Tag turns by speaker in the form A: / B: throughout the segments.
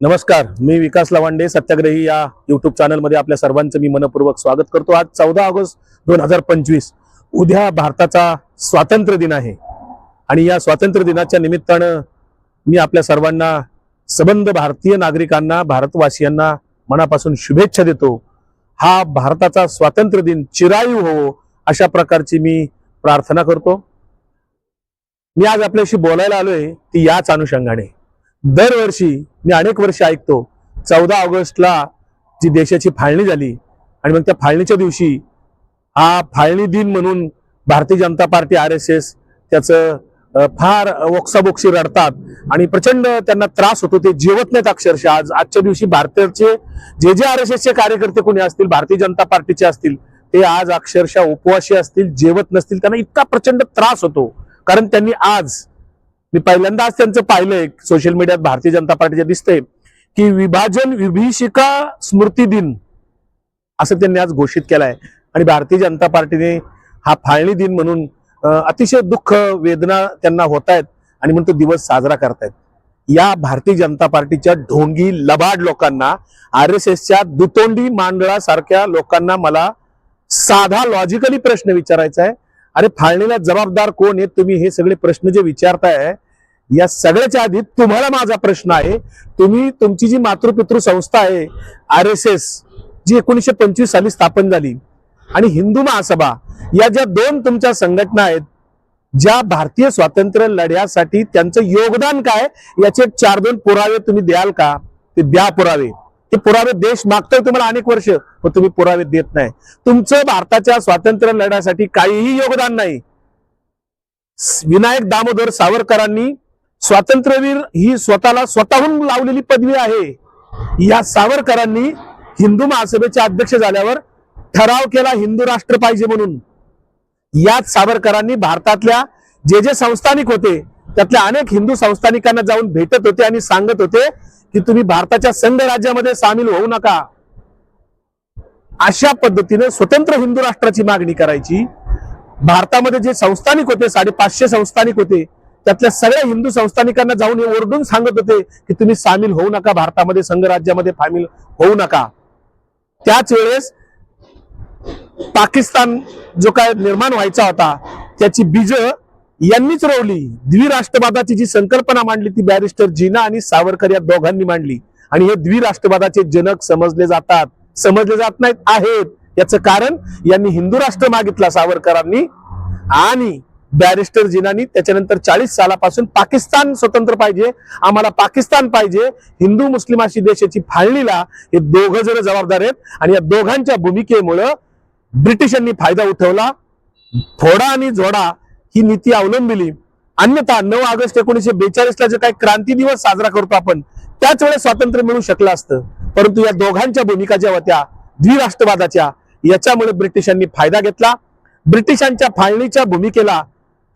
A: नमस्कार मी विकास लवांडे सत्याग्रही या युट्यूब चॅनलमध्ये आपल्या सर्वांचं मी मनपूर्वक स्वागत करतो. आज चौदा ऑगस्ट दोन हजार पंचवीस उद्या भारताचा स्वातंत्र्य दिन आहे. आणि या स्वातंत्र्य दिनाच्या निमित्तानं मी आपल्या सर्वांना सबंध भारतीय नागरिकांना भारतवासियांना मनापासून शुभेच्छा देतो. हा भारताचा स्वातंत्र्य दिन चिरायू हो अशा प्रकारची मी प्रार्थना करतो. मी आज आपल्याशी बोलायला आलोय ती याच अनुषंगाने. दरवर्षी मी अनेक वर्ष ऐकतो चौदा ऑगस्टला जी देशाची फाळणी झाली आणि मग त्या फाळणीच्या दिवशी हा फाळणी दिन म्हणून Bharatiya Janata Party R S S त्याचं फार ओक्साबोक्षी रडतात आणि प्रचंड त्यांना त्रास होतो ते जेवत नाहीत अक्षरशः. आज आजच्या दिवशी भारताचे जे जे आर एस एसचे कार्यकर्ते कोणी असतील भारतीय जनता पार्टीचे असतील ते आज अक्षरशः उपवासी असतील जेवत नसतील त्यांना इतका प्रचंड त्रास होतो. कारण त्यांनी आज मी पहिल्यांदा आज त्यांचं पाहिलंय सोशल मीडियात भारतीय जनता पार्टीचे दिसतंय की विभाजन विभीषिका स्मृती दिन असं त्यांनी आज घोषित केलाय. आणि भारतीय जनता पार्टीने हा फाळणी दिन म्हणून अतिशय दुःख वेदना त्यांना होत आहेत आणि म्हणून तो दिवस साजरा करतायत. या भारतीय जनता पार्टीच्या ढोंगी लबाड लोकांना आर एस एसच्या दुतोंडी मांडळासारख्या लोकांना मला साधा लॉजिकली प्रश्न विचारायचा आहे अरे फाळणीला जबाबदार कोण आहेत? तुम्ही हे सगळे प्रश्न जे विचारताय या सगळ्याच्या आधी तुम्हाला माझा प्रश्न आहे. तुम्ही तुमची जी मातृपितृ संस्था आहे आर एस एस जी एकोणीसशे पंचवीस साली स्थापन झाली आणि हिंदू महासभा या ज्या दोन तुमच्या संघटना आहेत ज्या भारतीय स्वातंत्र्य लढ्यासाठी त्यांचं योगदान काय? याचे एक चार दोन पुरावे तुम्ही द्याल का? ते द्या पुरावे. ते पुरावे देश मागतोय तुम्हाला अनेक वर्ष पण तुम्ही पुरावे देत नाही. तुमचं भारताच्या स्वातंत्र्य लढ्यासाठी काहीही योगदान नाही. विनायक दामोदर सावरकरांनी स्वातंत्र्यवीर ही स्वतःला स्वतःहून लावलेली पदवी आहे. या सावरकरांनी हिंदू महासभेचे अध्यक्ष झाल्यावर ठराव केला हिंदू राष्ट्र पाहिजे म्हणून. याच सावरकरांनी भारतातल्या जे जे संस्थानिक होते त्यातल्या अनेक हिंदू संस्थानिकांना जाऊन भेटत होते आणि सांगत होते की तुम्ही भारताच्या संघ राज्यामध्ये सामील होऊ नका. अशा पद्धतीने स्वतंत्र हिंदू राष्ट्राची मागणी करायची. भारतामध्ये जे संस्थानिक होते साडेपाचशे संस्थानिक होते त्यातल्या सगळ्या हिंदू संस्थानिकांना जाऊन हे ओरडून सांगत होते की तुम्ही सामील होऊ नका भारतामध्ये संघराज्यामध्ये सामील होऊ नका. त्याच वेळेस पाकिस्तान जो काय निर्माण व्हायचा होता त्याची बीज यांनीच रोवली. द्विराष्ट्रवादाची जी संकल्पना मांडली ती बॅरिस्टर जीना आणि सावरकर या दोघांनी मांडली. आणि हे द्विराष्ट्रवादाचे जनक समजले जातात. समजले जात नाहीत आहेत. याचं कारण यांनी हिंदू राष्ट्र मागितला सावरकरांनी आणि बॅरिस्टर जिनानी त्याच्यानंतर चाळीस सालापासून पाकिस्तान स्वतंत्र पाहिजे आम्हाला पाकिस्तान पाहिजे हिंदू मुस्लिम अशी देशाची फाळणीला हे दोघं जण जबाबदार आहेत. आणि या दोघांच्या भूमिकेमुळं ब्रिटिशांनी फायदा उठवला. फोडा आणि जोडा ही नीती अवलंबिली. अन्यथा नऊ ऑगस्ट एकोणीशे बेचाळीस ला जे काही क्रांती दिवस साजरा करतो आपण त्याच वेळेस स्वातंत्र्य मिळू शकलं असतं. परंतु या दोघांच्या भूमिका ज्या होत्या द्विराष्ट्रवादाच्या याच्यामुळे ब्रिटिशांनी फायदा घेतला. ब्रिटिशांच्या फाळणीच्या भूमिकेला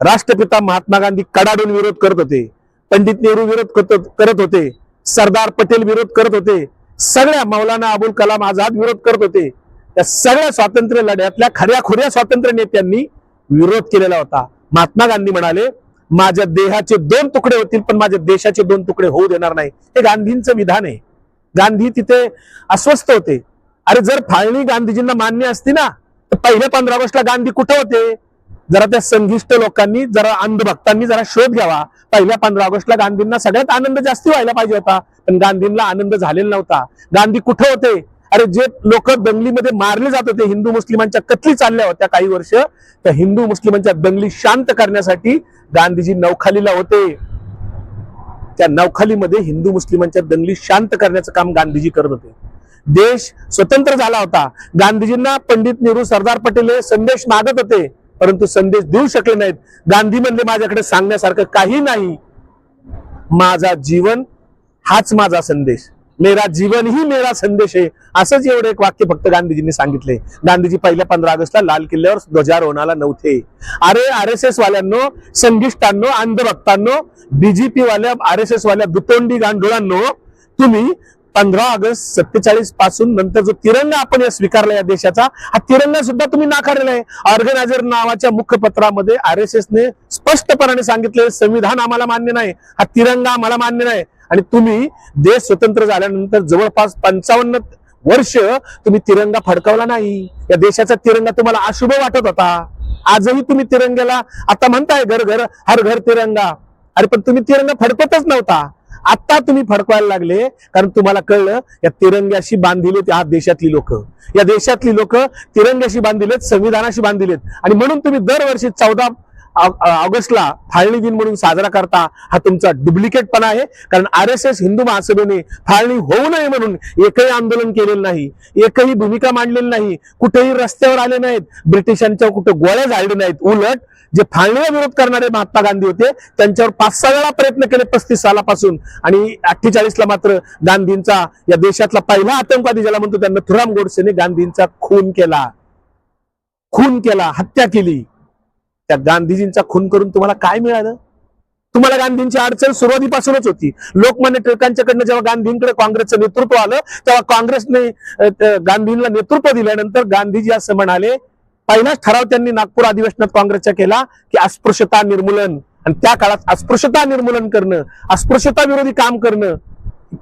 A: राष्ट्रपिता महात्मा गांधी कडाडून विरोध करत होते. पंडित नेहरू विरोध करत करत होते. सरदार पटेल विरोध करत होते. सगळ्या मौलाना अबुल कलाम आझाद विरोध करत होते. त्या सगळ्या स्वातंत्र्य लढ्यातल्या खऱ्या खुऱ्या स्वातंत्र्य नेत्यांनी विरोध केलेला होता. महात्मा गांधी म्हणाले माझ्या देहाचे दोन तुकडे होतील पण माझ्या देशाचे दोन तुकडे होऊ देणार नाही. हे गांधींचं विधान आहे. गांधी तिथे अस्वस्थ होते. अरे जर फाळणी गांधीजींना मान्य असती ना तर पहिल्या पंधरा ऑगस्टला गांधी कुठे होते? जरा त्या संघिष्ट लोकांनी जरा अंधभक्तांनी जरा शोध घ्यावा. पहिल्या पंधरा ऑगस्टला गांधींना सगळ्यात आनंद जास्ती व्हायला पाहिजे होता पण गांधींना आनंद झालेला नव्हता. गांधी कुठे होते? अरे जे लोक दंगलीमध्ये मारले जात होते हिंदू मुस्लिमांच्या कतली चालल्या होत्या काही वर्ष त्या हिंदू मुस्लिमांच्या दंगली शांत करण्यासाठी गांधीजी नवखालीला होते. त्या नौखालीमध्ये हिंदू मुस्लिमांच्या दंगली शांत करण्याचं काम गांधीजी करत होते. देश स्वतंत्र झाला होता. गांधीजींना पंडित नेहरू सरदार पटेल हे संदेश मागत होते. परंतु संदेश देऊ शकले नाहीत. गांधी म्हणले माझ्याकडे सांगण्यासारखं काही नाही. माझा जीवन हाच माझा संदेश. मेरा जीवन ही मेरा संदेश आहे. असंच एवढं एक वाक्य फक्त गांधीजींनी सांगितले गांधीजी पहिल्या पंधरा ऑगस्टला लाल किल्ल्यावर ध्वजारोहणाला नव्हते. अरे आर एस एस वाल्यांनो संघिष्टांनो अंधभक्तांनो बीजेपी वाल्या आर एस एस वाल्या दुतोंडी गांडोळांनो तुम्ही पंधरा ऑगस्ट सत्तेचाळीसपासून नंतर जो तिरंगा आपण या स्वीकारला या देशाचा हा तिरंगा सुद्धा तुम्ही नाकारलेला आहे. ऑर्गनायझर नावाच्या मुखपत्रामध्ये आर एस एसने स्पष्टपणाने सांगितले संविधान आम्हाला मान्य नाही. हा तिरंगा आम्हाला मान्य नाही. आणि तुम्ही देश स्वतंत्र झाल्यानंतर जवळपास पंचावन्न वर्ष तुम्ही तिरंगा फडकावला नाही. या देशाचा तिरंगा तुम्हाला अशुभ वाटत होता. आजही तुम्ही तिरंग्याला आता म्हणताय घर घर हर घर तिरंगा. अरे पण तुम्ही तिरंगा फडकवतच नव्हता. आता तुम्ही फडकवायला लागले कारण तुम्हाला कळलं या तिरंग्याशी बांधिलेत या देशातली लोक. या देशातली लोक तिरंग्याशी बांधिलेत संविधानाशी बांधिलेत आणि म्हणून तुम्ही दरवर्षी चौदा ऑगस्टला फाळणी दिन म्हणून साजरा करता हा तुमचा डुप्लिकेटपणा आहे. कारण आर एस एस हिंदू महासभेने फाळणी होऊ नये म्हणून एकही आंदोलन केलेलं नाही एकही भूमिका मांडलेली नाही कुठेही रस्त्यावर आले नाहीत ब्रिटिशांच्या कुठे गोळ्या झाडले नाहीत उलट जे फाळणीला विरोध करणारे महात्मा गांधी होते त्यांच्यावर पाच सहा वेळा प्रयत्न केले पस्तीस सालापासून. आणि अठ्ठेचाळीस ला मात्र गांधींचा या देशातला पहिला आतंकवादी ज्याला म्हणतो त्यांना थुराम गोडसेने गांधींचा खून केला. खून केला हत्या केली. त्या गांधीजींचा खून करून तुम्हाला काय मिळालं? तुम्हाला गांधींची अडचण सुरुवातीपासूनच होती. लोकमान्य टिळकांच्याकडनं जेव्हा गांधींकडे काँग्रेसचं नेतृत्व आलं तेव्हा काँग्रेसने गांधींना नेतृत्व दिल्यानंतर गांधीजी असं म्हणाले पहिलाच ठराव त्यांनी नागपूर अधिवेशनात काँग्रेसचा केला की अस्पृश्यता निर्मूलन. आणि त्या काळात अस्पृश्यता निर्मूलन करणं अस्पृश्यता विरोधी काम करणं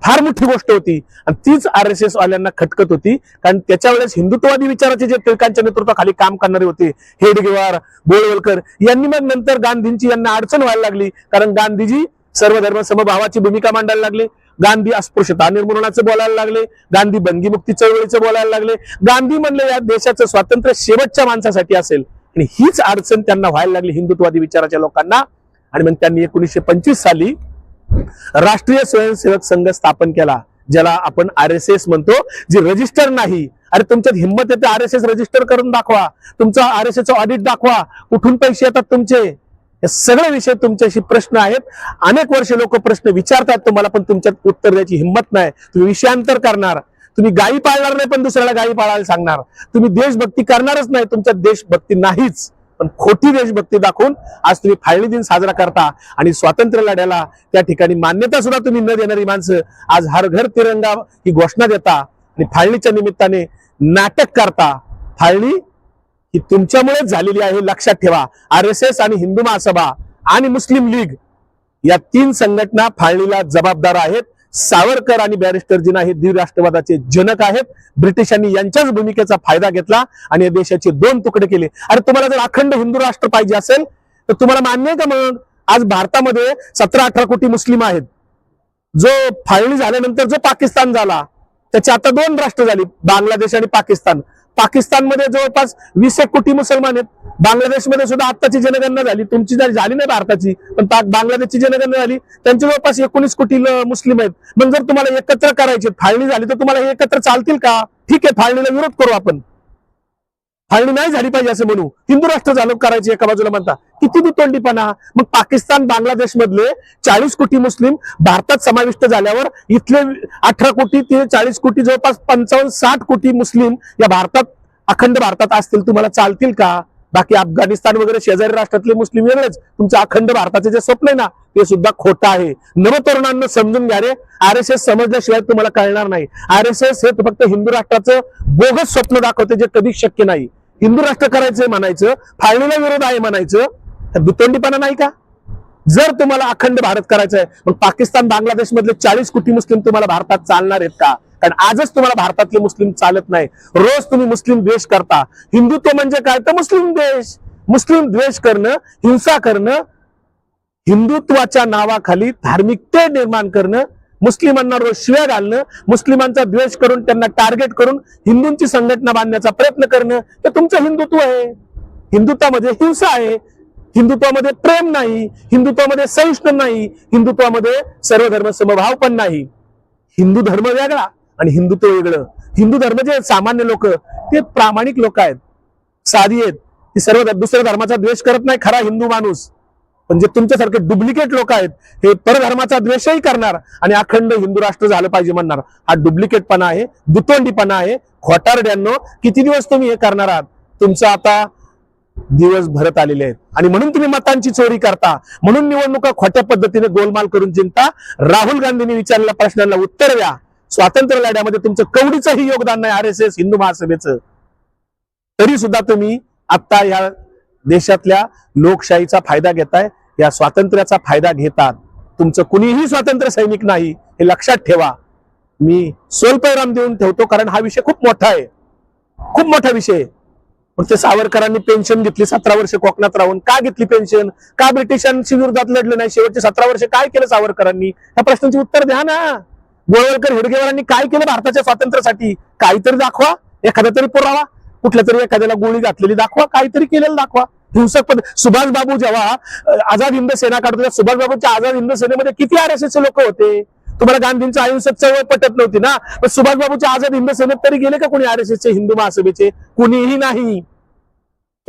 A: फार मोठी गोष्ट होती. आणि तीच आर एस एस वाल्यांना खटकत होती. कारण त्याच्या वेळेस हिंदुत्ववादी विचाराचे जे टिळकांच्या नेतृत्वाखाली काम करणारे होते हेडगेवार बोळवलकर यांनी मग नंतर गांधींची यांना अडचण व्हायला लागली. कारण गांधीजी सर्वधर्म समभावाची भूमिका मांडायला लागले. गांधी अस्पृश्यता निर्मूलनाचं बोलायला लागले. गांधी बंदीमुक्ती चळवळीचं बोलायला लागले. गांधी म्हणले या देशाचं स्वातंत्र्य शेवटच्या माणसासाठी असेल. आणि हीच अडचण त्यांना व्हायला लागली हिंदुत्ववादी विचाराच्या लोकांना. आणि मग त्यांनी एकोणीसशे पंचवीस साली राष्ट्रीय स्वयंसेवक संघ स्थापन केला ज्याला आपण आर एस एस म्हणतो जे रजिस्टर नाही. अरे तुमच्यात हिंमत येते आर एस एस रजिस्टर करून दाखवा. तुमचा आर एस एस ऑडिट दाखवा. कुठून पैसे येतात तुमचे? हे सगळे विषय तुमच्याशी प्रश्न आहेत. अनेक वर्ष लोक प्रश्न विचारतात तुम्हाला पण तुमच्यात उत्तर द्यायची हिंमत नाही. तुम्ही विषयांतर करणार. तुम्ही गायी पाळणार नाही पण दुसऱ्याला गायी पाळायला सांगणार. तुम्ही देशभक्ती करणारच नाही तुमच्यात देशभक्ती नाहीच. पण खोटी देशभक्ती दाखवून आज तुम्ही फाळणी दिन साजरा करता आणि स्वातंत्र्य लढ्याला त्या ठिकाणी मान्यता सुद्धा तुम्ही न देणारी माणसं आज हर घर तिरंगा ही घोषणा देता आणि फाळणीच्या निमित्ताने नाटक करता. फाळणी ही तुमच्यामुळेच झालेली आहे लक्षात ठेवा. आर एस एस आणि हिंदू महासभा आणि मुस्लिम लीग या तीन संघटना फाळणीला जबाबदार आहेत. सावरकर आणि बॅरिस्टर जिना हे द्विराष्ट्रवादाचे जनक आहेत. ब्रिटिशांनी यांच्याच भूमिकेचा फायदा घेतला आणि या देशाचे दोन तुकडे केले. अरे तुम्हाला जर अखंड हिंदू राष्ट्र पाहिजे असेल तर तुम्हाला मान्य आहे का मग? आज भारतामध्ये सतरा अठरा कोटी मुस्लिम आहेत. जो फाळणी झाल्यानंतर जो पाकिस्तान झाला त्याची आता दोन राष्ट्र झाली बांगलादेश आणि पाकिस्तान. पाकिस्तानमध्ये जवळपास वीस एक कोटी मुसलमान आहेत. बांगलादेशमध्ये सुद्धा आत्ताची जनगणना झाली. तुमची जरी झाली नाही भारताची पण बांगलादेशची जनगणना झाली त्यांच्या जवळपास एकोणीस कोटी मुस्लिम आहेत. मग जर तुम्हाला एकत्र करायचे फाळणी झाली तर तुम्हाला हे एकत्र चालतील का? ठीक आहे फाळणीला विरोध करू आपण. फाळणी नाही झाली पाहिजे असं म्हणू. हिंदू राष्ट्र झालं करायची एका बाजूला म्हणता किती दुतोंडीपणा. मग पाकिस्तान बांगलादेश मधले चाळीस कोटी मुस्लिम भारतात समाविष्ट झाल्यावर इथले अठरा कोटी ते चाळीस कोटी जवळपास पंचावन्न साठ कोटी मुस्लिम या भारतात अखंड भारतात असतील. तुम्हाला चालतील का? बाकी अफगाणिस्तान वगैरे शेजारी राष्ट्रातले मुस्लिम वेगळेच. तुमचं अखंड भारताचे जे स्वप्न आहे ना ते सुद्धा खोटं आहे. नवतरुणांना समजून घ्या रे. आर एस एस समजल्याशिवाय तुम्हाला कळणार नाही. आर एस एस हे फक्त हिंदू राष्ट्राचं बोगस स्वप्न दाखवते जे कधीच शक्य नाही. हिंदू राष्ट्र करायचंय म्हणायचं फाळणीला विरोध आहे म्हणायचं तर दुतोंडीपणा नाही का? जर तुम्हाला अखंड भारत करायचा आहे मग पाकिस्तान बांगलादेश मधले चाळीस कोटी मुस्लिम तुम्हाला भारतात चालणार आहेत का? कारण आजच तुम्हाला भारतातले मुस्लिम चालत नाही. रोज तुम्ही मुस्लिम द्वेष करता. हिंदुत्व म्हणजे काय? तर मुस्लिम द्वेष. मुस्लिम द्वेष करणं हिंसा करणं हिंदुत्वाच्या नावाखाली धार्मिकते निर्माण करणं मुस्लिमांना रोज शिव्या घालणं मुस्लिमांचा द्वेष करून त्यांना टार्गेट करून हिंदूंची संघटना बांधण्याचा प्रयत्न करणं हे तुमचं हिंदुत्व आहे. हिंदुत्वामध्ये हिंसा आहे. हिंदुत्वामध्ये प्रेम नाही. हिंदुत्वामध्ये सहिष्णु नाही. हिंदुत्वामध्ये सर्व धर्म समभाव पण नाही. हिंदू धर्म वेगळा. आणि हिंदुत्व वेगळं. हिंदू धर्म जे सामान्य लोक ते प्रामाणिक लोक आहेत. साधी आहेत. ती सर्व दुसऱ्या धर्माचा द्वेष करत नाही खरा हिंदू माणूस. पण जे तुमच्यासारखे डुप्लिकेट लोक आहेत हे परधर्माचा द्वेषही करणार आणि अखंड हिंदू राष्ट्र झालं पाहिजे म्हणणार. हा डुप्लिकेटपणा आहे दुतोंडीपणा आहे. खोटारड्यांनो किती दिवस तुम्ही हे करणार आहात? तुमचं आता दिवस भरत आलेले आहेत. आणि म्हणून तुम्ही मतांची चोरी करता. म्हणून निवडणुका खोट्या पद्धतीने गोलमाल करून जिंकता. राहुल गांधींनी विचारलेल्या प्रश्नांना उत्तर द्या. स्वातंत्र्य लढ्यामध्ये तुमचं कवडीचंही योगदान नाही आर एस एस हिंदू महासभेचं. तरी सुद्धा तुम्ही आता या देशातल्या लोकशाहीचा फायदा घेताय. या स्वातंत्र्याचा फायदा घेतात. तुमचं कुणीही स्वातंत्र्य सैनिक नाही हे लक्षात ठेवा. मी स्वल्पविराम देऊन ठेवतो कारण हा विषय खूप मोठा आहे. खूप मोठा विषय मग ते सावरकरांनी पेन्शन घेतली सतरा वर्ष कोकणात राहून. का घेतली पेन्शन का ब्रिटिशांशी विरोधात लढलं नाही? शेवटचे सतरा वर्ष काय केलं सावरकरांनी? या प्रश्नांची उत्तर द्या ना. गोळवलकर हेडगेवारांनी काय केलं भारताच्या स्वातंत्र्यासाठी? काहीतरी दाखवा. एखादा तरी पुरावा. कुठल्या तरी एखाद्याला गोळी घातलेली दाखवा. काहीतरी केलेलं दाखवा. हिंसक पद सुभाष बाबू जेव्हा आझाद हिंद सेना काढतो तेव्हा सुभाष बाबूच्या आझाद हिंद सेनेमध्ये किती आर एस लोक होते? तुम्हाला गांधींचं अहिंसक चळवळ पटत नव्हती ना? पण सुभाष बाबूच्या आझाद हिंद सेनेत तरी गेले का कोणी आर एस एसचे हिंदू महासभेचे? कुणीही नाही.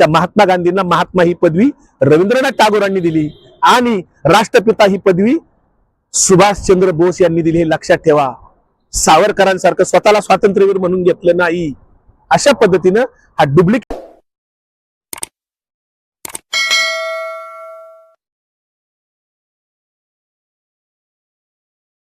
A: त्या महात्मा गांधींना महात्मा ही पदवी रवींद्रनाथ टागोरांनी दिली. आणि राष्ट्रपिता ही पदवी सुभाषचंद्र बोस यांनी दिली हे लक्षात ठेवा. सावरकरांसारखं स्वतःला स्वातंत्र्यवीर म्हणून घेतलं नाही. अशा पद्धतीनं हा डुप्लिकेट